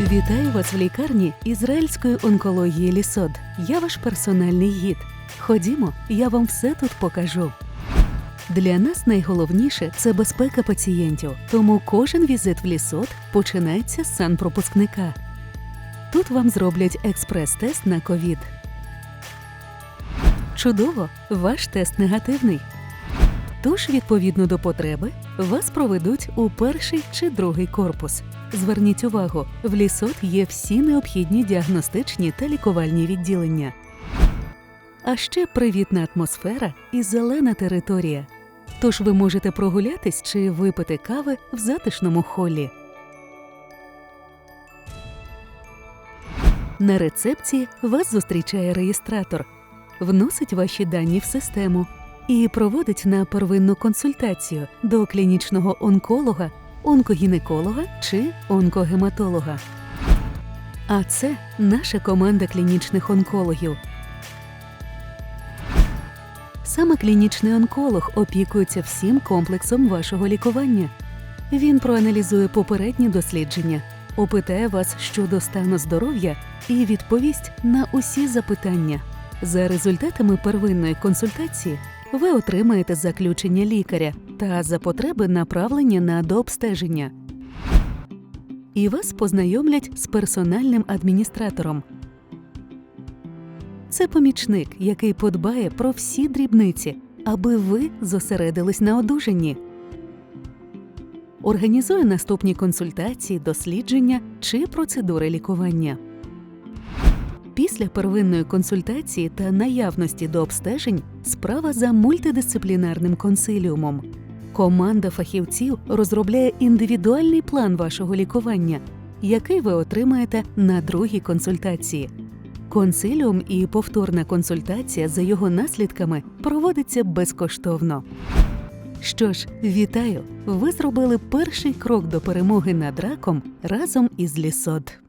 Вітаю вас в лікарні ізраїльської онкології Лісод. Я ваш персональний гід. Ходімо, я вам все тут покажу. Для нас найголовніше це безпека пацієнтів, тому кожен візит в лісот починається з санпропускника. Тут вам зроблять експрес-тест на ковід. Чудово! Ваш тест негативний. Тож, відповідно до потреби, вас проведуть у перший чи другий корпус. Зверніть увагу, в лісот є всі необхідні діагностичні та лікувальні відділення. А ще привітна атмосфера і зелена територія. Тож ви можете прогулятись чи випити кави в затишному холі. На рецепції вас зустрічає реєстратор, вносить ваші дані в систему і проводить на первинну консультацію до клінічного онколога, онкогінеколога чи онкогематолога. А це наша команда клінічних онкологів. Саме клінічний онколог опікується всім комплексом вашого лікування. Він проаналізує попередні дослідження, опитає вас щодо стану здоров'я і відповість на усі запитання. За результатами первинної консультації ви отримаєте заключення лікаря та за потреби направлення на дообстеження. І вас познайомлять з персональним адміністратором. Це помічник, який подбає про всі дрібниці, аби ви зосередились на одужанні. Організує наступні консультації, дослідження чи процедури лікування. Після первинної консультації та наявності до обстежень справа за мультидисциплінарним консиліумом. Команда фахівців розробляє індивідуальний план вашого лікування, який ви отримаєте на другій консультації. Консиліум і повторна консультація за його наслідками проводиться безкоштовно. Що ж, вітаю! Ви зробили перший крок до перемоги над раком разом із Лісод.